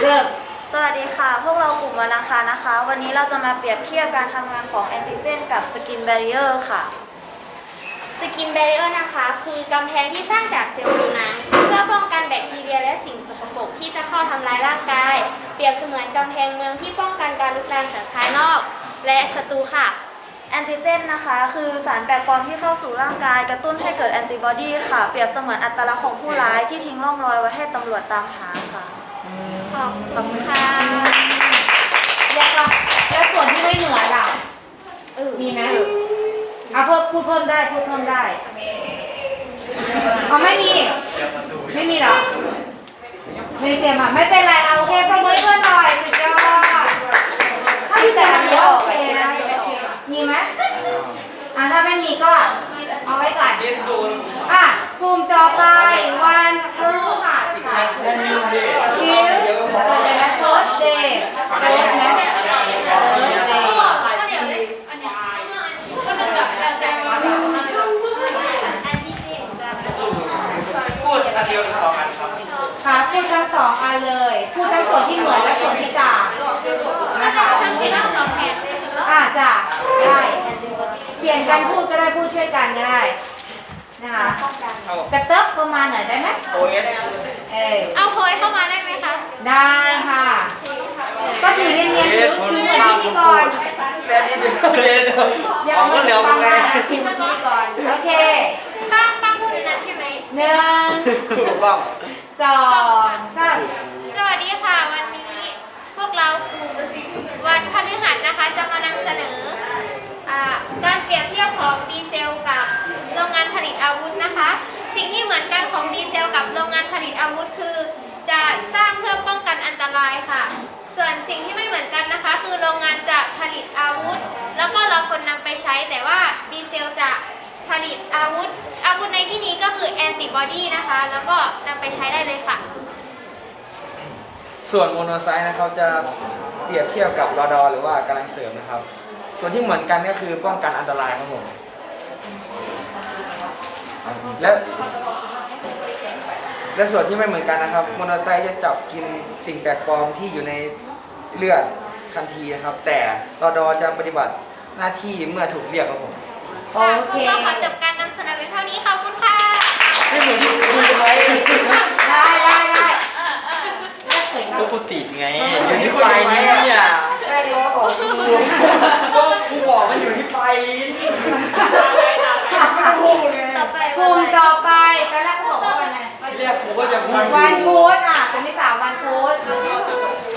เริ่มสวัสดีค่ะ พวกเรากลุ่มวันอังคารนะคะ วันนี้เราจะมาเปรียบเทียบการทำงานของแอนติเจนกับสกินแบร r เออร์ค่ะ สกินแบร r เออร์นะคะ คือกำแพงที่สร้างจากเซลล์ผิวหนังเพื่อป้องกันแบคทีเรียและสิ่งสกปรกที่จะเข้าทำลายร่างกาย เปรียบเสมือนกำแพงเมืองที่ป้องกันการลุกลามจากภายนอก และศัตรูค่ะ แอนติเจนนะคะ คือสารแปลกปลอมที่เข้าสู่ร่างกาย กระตุ้นให้เกิดแอนติบอดีค่ะ เปรียบเสมือนอัตลักษณ์ของผู้ร้ายที่ทิ้งร่องรอยไว้ให้ตำรวจตามหาค่ะ ขอบคุณค่ะแล้วก็แล้วส่วนที่ไม่เหมือล่ะเออมีไหมเอาเพิ่มพูดเพิ่มได้พูดเพิ่มได้เอาไม่มี ไม่มีเหรอ ไม่เตรียมอะไม่เป็นไรเอาโอเคประมือเพื่อนหน่อยสุดยอดถ้ามีแต่อันนี้โอเคนะมีไหมอะถ้าไม่มีก็เอาไว้ก่อนอะกลุ่มต่อไปวันพฤหัส ค่ะชิลอะไรนะโทสเดย์โทสนะโทสเดย์อันที่เจ็กระดิ่งพูดอันเดียวหรือสองอันครับค่ะพูดทั้งสองอันเลย พูดทั้งส่วนที่เหมือนและส่วนที่ต่างก็จะอ่าจ้ะได้เปลี่ยนกันพูดก็ได้พูดช่วยกันก็ได้ นะคะเอากระเติบประมาณหน่อยได้ไหมโอเอสเออเอาโพยเข้ามาได้ไหมคะ ได้ค่ะ ก็ถือเนียนๆถือถือเหมือนพิธีกรแค่นี้เดียวเดี๋ยวเดี๋ยวอย่าออกก็เหลือปมึระงไงมาณนะถือเหมือนพิธีกรโอเคป้างป้างพูดในนั้นใช่ไหมหนึ่งถูกต้องสองสามสวัสดีค่ะวันนี้พวกเรากลุ่มวันพฤหัสนะคะจะมานำเสนอ สิ่งที่เหมือนกันของดีเซลกับโรงงานผลิตอาวุธคือ จะสร้างเพื่อป้องกันอันตรายค่ะ ส่วนสิ่งที่ไม่เหมือนกันนะคะ คือโรงงานจะผลิตอาวุธ แล้วก็เราคนนำไปใช้แต่ว่าดีเซลจะผลิตอาวุธ อาวุธในที่นี้ก็คือแอนติบอดีนะคะ แล้วก็นำไปใช้ได้เลยค่ะ ส่วนโมโนไซต์นะครับจะเปรียบเทียบกับรอดอหรือว่ากำลังเสริมนะครับ ส่วนที่เหมือนกันก็คือป้องกันอันตรายครับผม และและส่วนที่ไม่เหมือนกันนะครับโมโนไซต์จะจับกินสิ่งแปลกปลอมที่อยู่ในเลือดทันทีนะครับ แต่รอดอจะปฏิบัติหน้าที่เมื่อถูกเรียกครับผมโอค่ะพเควกเราขอจบการนำเสนอเพียงเท่านี้ขอบคุณค่ะไม่เหมือนที่คุยกันไว้ได้ได้ได้เลิกเขินครับก็กูติดไงอยู่ที่ปลายนิ้วเนี่ยแม่ล้อของกูก็กูบอกมันอยู่ที่ปลายลิ้นไม่ ต้องพูดไงกลุ่มต่อไปตอนแรกเขาบอกว่าวันไหนเรียกกูก็จะพูดวันพุธอะจะมีสามวันพุธ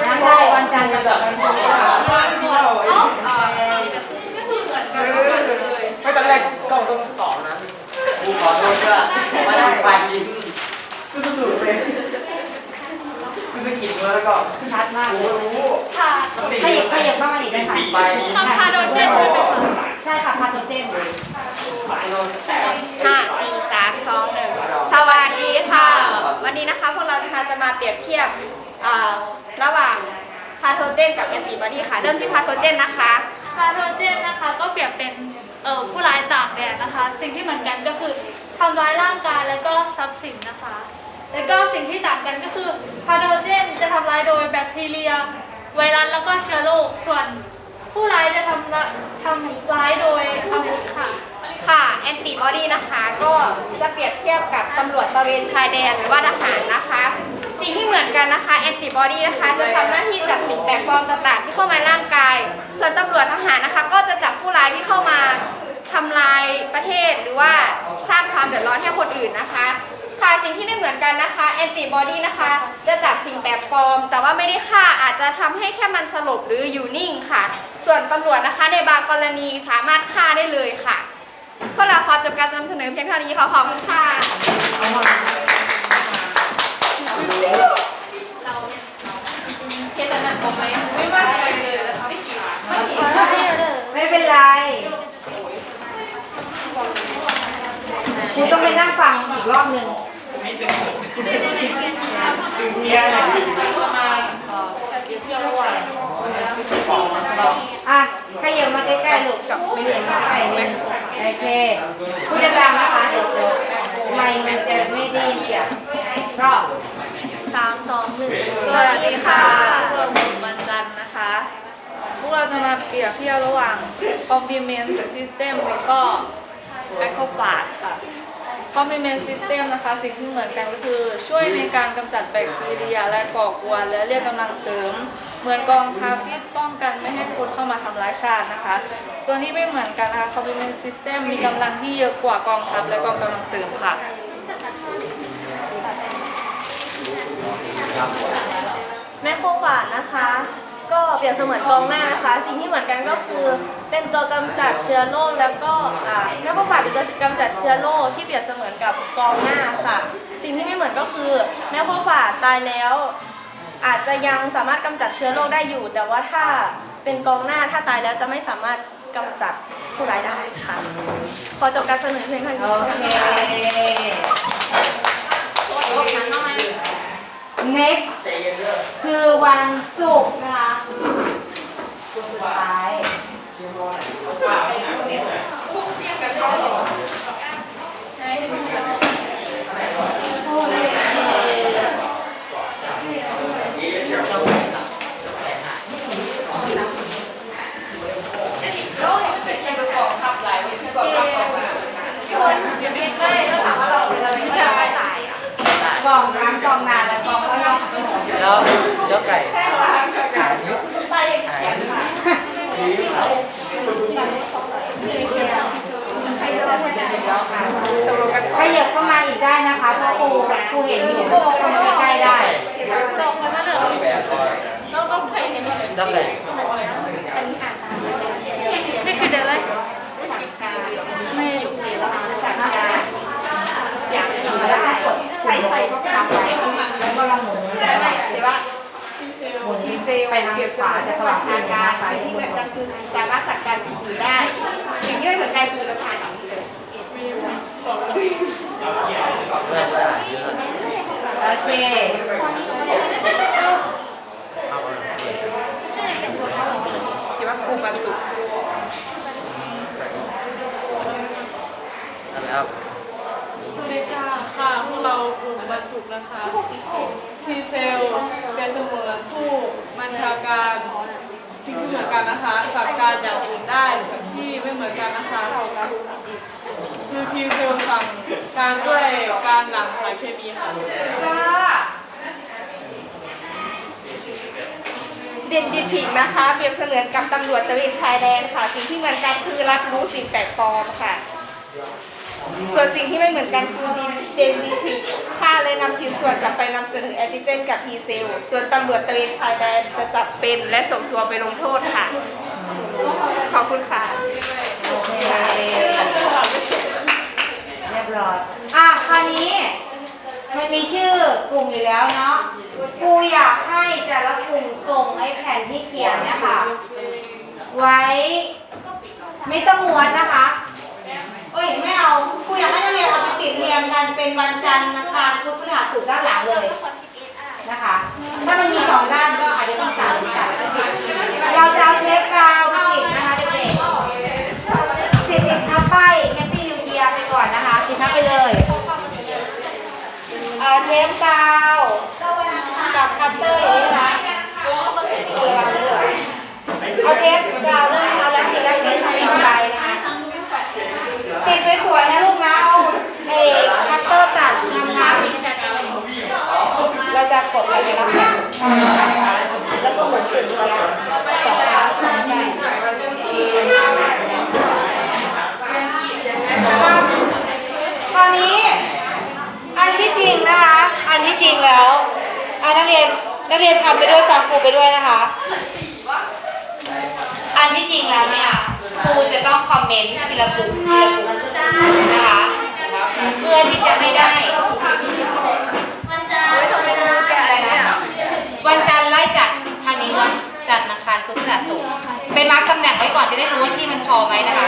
นะใช่วันจันทร์กับวันพุธอะ ไม่ตอนแรกกล้องต้องสองนะ กูขอโทษก็มานั่งไปลิ้น กูสะดุดเลยกูสะกิดมาแล้วก็ ชัดมาก กูรู้ ค่ะ ขยับขยับ เข้ามาอีกได้ค่ะไปลิ้นคำพาโดนเจ็ดไหมคะใช่ค่ะพาโทเจนห้าสี่สามสองหนึ่งสวัสดีค่ะ วันนี้นะคะพวกเรานะคะจะมาเปรียบเทียบอ่าระหว่างพาโทเจนกับแอนติบอดีค่ะ เริ่มที่พาโทเจนนะคะพาโทเจนนะคะก็เปรียบเป็นเอ่อผู้ร้ายตากแดดนะคะ สิ่งที่เหมือนกันก็คือทำร้ายร่างกายแล้วก็ทรัพย์สินนะคะ แล้วก็สิ่งที่ต่างกันก็คือพาโทเจนจะทำร้ายโดยแบคทีเรีย ไวรัสแล้วก็เชื้อโรคส่วนผู้ร้ายจะทำร้ายทำร้ายโดยอาวุธค่ะค่ะแอนติบอดีนะคะก็จะเปรียบเทียบกับตำรวจตระเวนชายแดนหรือว่าทหารนะคะ สิ่งที่เหมือนกันนะคะแอนติบอดีนะคะจะทำหน้าที่จับสิ่งแปลกปลอมต่างๆที่เข้ามาในร่างกาย ส่วนตำรวจทหารนะคะ ก็จะจับผู้ร้ายที่เข้ามาทำลายประเทศหรือว่าสร้างความเดือดร้อนให้คนอื่นนะคะ ค่ะสิ่งที่ไม่เหมือนกันนะคะแอนติบอดีนะคะจะจับสิ่งแปลกปลอม แต่ว่าไม่ได้ฆ่าอาจจะทำให้แค่มันสลบหรืออยู่นิ่งค่ะ ส่วนตำรวจนะคะในบางกรณีสามารถฆ่าได้เลยค่ะพวกเราขอจบการนำเสนอเพียงเท่านี้ค่ะขอบคุณค่ะไม่เป็นไรครูต้องไปนั่งฟังอีกรอบหนึ่ง ไเยิเทียวระหว่างอบมาใกล้ๆลูกโอเคพูดดังๆนะคะเดี๋ยวไมมันจะไม่ได้ยินอะรอบสามสองหนึ่งสวัสดีค่ะเราหมุ่มันจันนะคะ พวกเราจะมาเปรียบเทียบระหว่าง complement system แล้วก็ แอคโคปาดค่ะ complement system นะคะสิ่งที่เหมือนกันก็คือช่วยในการกำจัดแบคทีเรียและก่อกวนและเรียกกำลังเสริม เหมือนกองทัพที่ป้องกันไม่ให้คนเข้ามาทำร้ายชาตินะคะ ตัวที่ไม่เหมือนกันนะคะ complement system มีกำลังที่เยอะกว่ากองทัพและกองกำลังเสริมค่ะแมคโครฟาจนะคะ ก็เปรียบเสมือนกองหน้านะคะ สิ่งที่เหมือนกันก็คือ เป็นตัวกำจัดเชื้อโรคแล้วก็อ่าแมคโครฟาจเป็นตัวกำจัดเชื้อโรคที่เปรียบเสมือนกับกองหน้าค่ะ สิ่งที่ไม่เหมือนก็คือแมคโครฟาจตายแล้ว อาจจะยังสามารถกำจัดเชื้อโรคได้อยู่ แต่ว่าถ้าเป็นกองหน้าถ้าตายแล้วจะไม่สามารถกำจัดผู้ร้ายได้ค่ะ ขอจบการเสนอเพียงเท่าโอนี้เค next คือวันศุกร์นะคะสุดท้าย กล่องน้ำกล่องนานและกล่องข้าว แล้วแล้วไก่ ขยับเข้ามาอีกได้นะคะเพราะครูครูเห็นอยู่เข้ามาใกล้ๆได้ เจ้าไก่ นี่คือเดือนอะไรไม่ ใช้ใส่ก็ทำไว้แล้วก็ละหมุนหมุนไปทางขวาจะสลับกันนะคะ ที่เหมือนกันคือสามารถจัดการสิ่งนี้ได้สิ่งที่ไม่เหมือนกันคือเราผ่านออกเลย โอเคแล้วสวัสดีค่ะค่ะพวกเรากลุ่มบรรสุกร์นะคะทีเซลเป็นเสมือนผู้บัญชาการสิ่งที่เหมือนกันนะคะสั่งการอย่างอื่นได้สิ่งที่ไม่เหมือนกันนะคะ คือทีเซลสั่งการด้วยการหลั่งสารเคมีค่ะเด่นดิทิงนะคะเปรียบเสมือนกับตำรวจตระเวนชายแดนค่ะ สิ่งที่เหมือนกันคือรับรู้สิ่งแปลกปลอมค่ะ ส่วนสิ่งที่ไม่เหมือนกันคือเดนดิทิงฆ่าและนำชิ้นส่วนกลับไปนำเสนอแอนติเจนกับทีเซล ส่วนตำรวจตระเวนชายแดนจะจับเป็นและส่งตัวไปลงโทษ กลุ่มอยู่แล้วเนาะครูอยากให้แต่ละกลุ่มส่งไอ้แผ่นที่เขียนเนี่ยค่ะ ไว้ไม่ต้องม้วนนะคะเอ้ยไม่เอาครูอยากให้นักเรียนเอาไปติดเรียงกันเป็นวันจันทร์นะคะพุธพฤหัสศุกร์ด้านหลังเลยนะคะ ถ้ามันมีสองด้านก็อาจจะต้องตัดตัดแล้วก็ติดเราจะเอาเทปกาวไปติดนะคะ เอาเทปกาวกับคัตเตอร์อย่างนี้นะคะเอาเทปกาวเริ่มเอาแล้วติดแล้วติดติดไปนะคะติดสวยๆนะลูกนะเอาเอกคัตเตอร์ตัดงามๆเราจะกดไปในรับแผ่นแล้วก็หมุนถึงนี้ยสองครั้งได้ตอนนี้ นะคะ อันที่จริงแล้วอะนักเรียนนักเรียนทำไปด้วยฟังครูไปด้วยนะคะ อันที่จริงแล้วเนี่ยครูจะต้องคอมเมนต์ทีละกลุ่มทีละกลุ่มนะคะเพื่อที่จะให้ได้วันจันทร์ไมรู้แกอะไรนี่ยวันจันทร์ไล่จากทางนี้เนาะจากธนาคารพุทธศาสนาไปมาร์กตำแหน่งไว้ก่อนจะได้รู้ว่าที่มันพอไหมนะคะ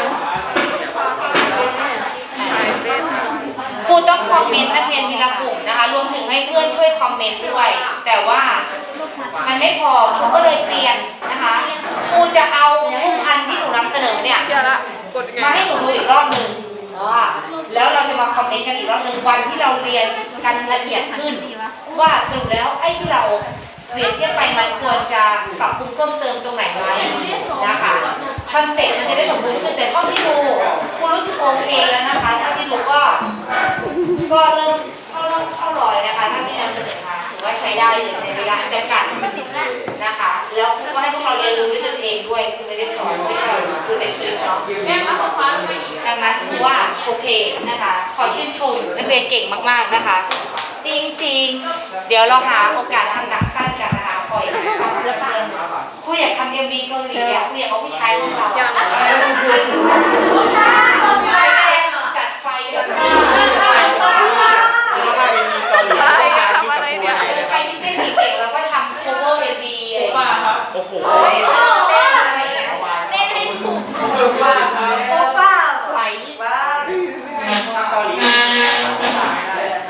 ครูต้องคอมเมนต์นักเรียนทีละกลุ่มนะคะ รวมถึงให้เพื่อนช่วยคอมเมนต์ด้วย แต่ว่ามันไม่พอครูก็เลยเปลี่ยนนะคะครูจะเอาทุกอันที่หนูนำเสนอเนี่ยเชื่อละกดไงมาให้หนูดูอีกรอบหนึ่งอ่าแล้วเราจะมาคอมเมนต์กันอีกรอบหนึ่งวันที่เราเรียนกันละเอียดขึ้น ว่าสรุปแล้วไอ้ที่เรา เรียบเทียบไปมันควรจะปรับปรุงเพิ่มเติมตรงไหนไหมนะคะคอนเซ็ปต์มันจะได้สมบูรณ์ขึ้นแต่เท่าที่ดูครูรู้สึกโอเคแล้วนะคะเท่าที่ดูก็ก็เริ่มเข้าร่องเข้ารอยนะคะถ้าที่นำเสนอมาถือว่าใช้ได้เลยในระยะจำกัดนะคะ แล้วก็ให้พวกเราเรียนรู้ด้วยตัวเองด้วยคือไม่ได้สอนให้เราดูแต่คลิปเนาะแม่มาขอความาดังนั้นคือว่าโอเคนะคะ ขอชื่นชมนักเรียนเก่งมากๆนะคะ จริงๆ เดี๋ยวเราหาโอกาสทำหนังสั้นกัน ปล่อยความเรื่องเรื่องครูอยากทำเอ็มวีเกาหลีอะครูอยากเอาผู้ชายของเราอยากจัดไฟแล้วก็แล้วก็ยังมีเกาหลีผู้ชายที่ตะปูไหนใครที่เต้นเก่งๆแล้วก็ทำ cover MV อะไรอย่างเงี้ยโอ้โหเต้นอะไรอย่างเงี้ยเต้นให้ถูกโอป้าไหว เกาหลี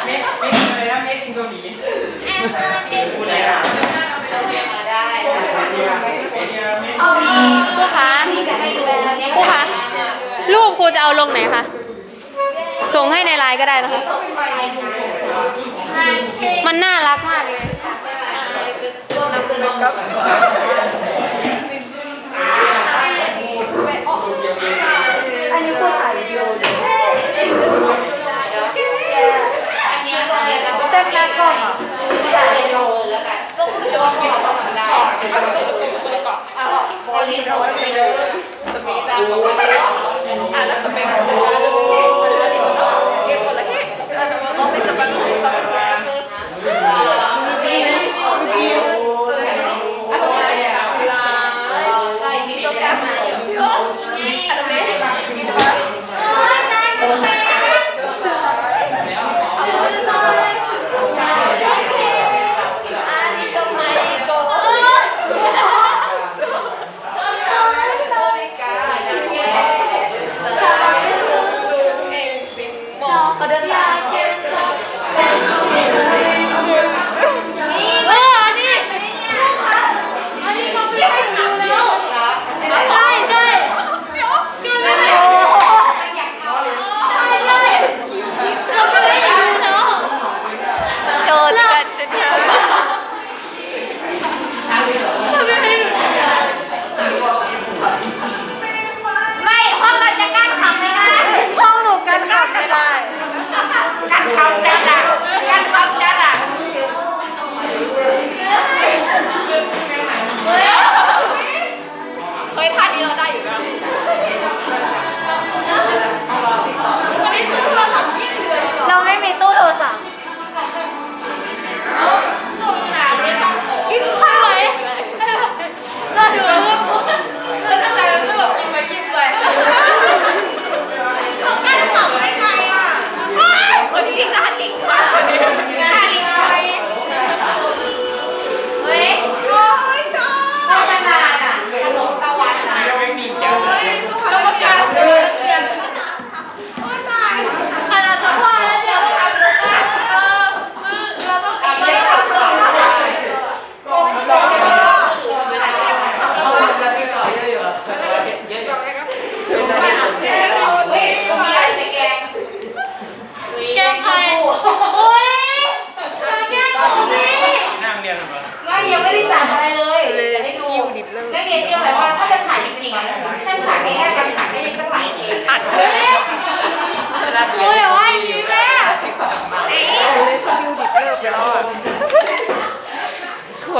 เม็ดเม็ดอะไรนะเม็ดอินเกาหลี ผู้ไหนอะ มาได้นะคะ เอามี ครูคะนี่จะให้ดูเนี่ยครูคะรูปครูจะเอาลงไหนคะ ส่งให้ในไลน์ก็ได้นะคะ มันน่ารักมากเลยอันนี้พูดถ่ายวิดีโออยู่อันนี้ก็เรียนแล้วก็เต้นหน้ากล้องอะถ่ายวิดีโอแล้วกันก็คือว่าพอเราทำได้ พอรีโหลดไปเลยสปีดอะอะแล้วสเปคของฉันนะดูเองแล้วเดี๋ยวเราเก็บคนละแค่เราไม่สบายไม่สบา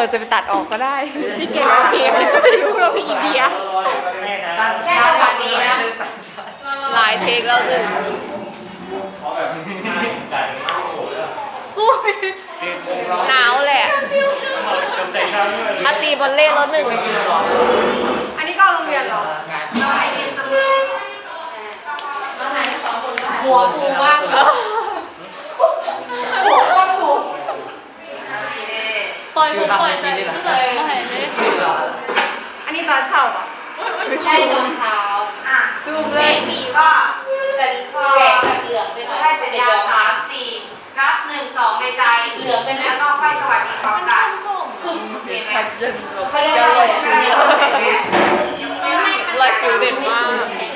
ควรจะไปตัดออกก็ได้ ที่เก่งโอเคไม่ต้องไปยุ่งเราพี่เดียแค่จังหวะนี้นะหลายเทคแล้วหนึ่งกูหนาวแหละอาตีบอลเล่รถหนึ่งอันนี้ก็โรงเรียนเหรอหัวฟูมากหัวก็ฟู ปล่อ ยผมปล่อยใจเลยไม่เห็นไหมอันนี้ตอนเสาร์อะใช่ตอนเช้าซูเลยบีก็แต่แดงกับเหลืองเป็นอะไรเป็นยองสามสี่นับหนึ่งสองในใจเหลืองเป็นแล้วก็ค่อยสวัสดีพร้อมกันเห็นไหมเขาเรียกว่าอะไรนะลายสิวเด็ดมาก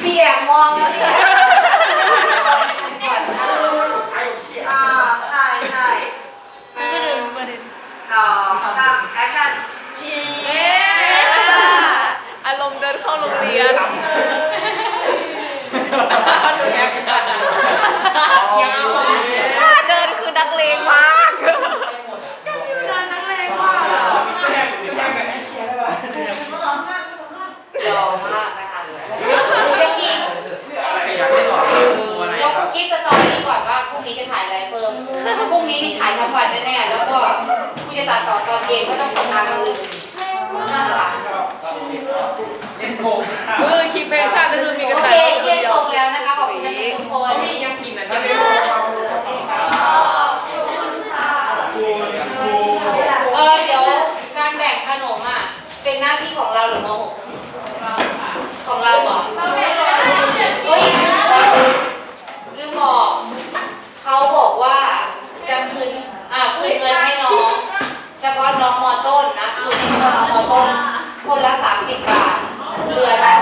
เปียกมองเลย วันแน่ๆ แล้วก็คุยจะตัดต่อตอนเย็นก็ต้องทำงานกลนน่าจะหลับเอคลิปเพลงชาติก็คือมีกระโอเคต่ายเรียนจบแล้วนะคะ ขอบคุณทุกคนที่ยังกินนะครับเออเดี๋ยวการแบ่งขนมอะ เป็นหน้าที่ของเราหรือมหก คนละสามสิบบาทเหลือแต่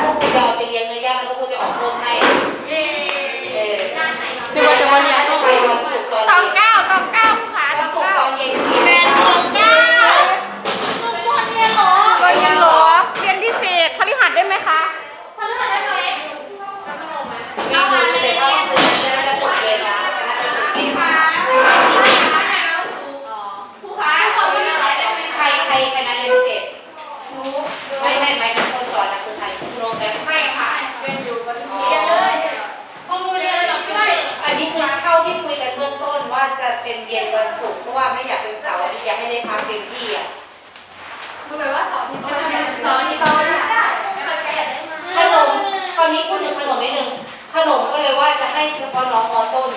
ให้เฉพาะน้องมอต้น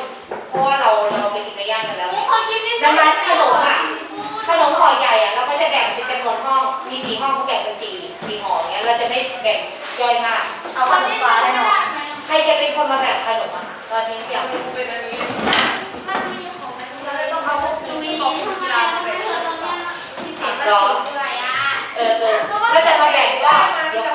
เพราะว่าเราเราไปกินในย่างกันแล้ว ดังนั้นขนมอะขนมห่อใหญ่อะเราก็จะแบ่งเป็นจำนวนห้อง มีสี่ห้องก็แบ่งเป็นสี่สี่ห้องเนี้ยเราจะไม่แบ่งย่อยมาก เอาขนมฟ้าแน่นอนใครจะเป็นคนมาแบ่งขนมอะตอนนี้อยากเป็นอันนี้รอเออเออถ้จะมาแบ่งก็เยว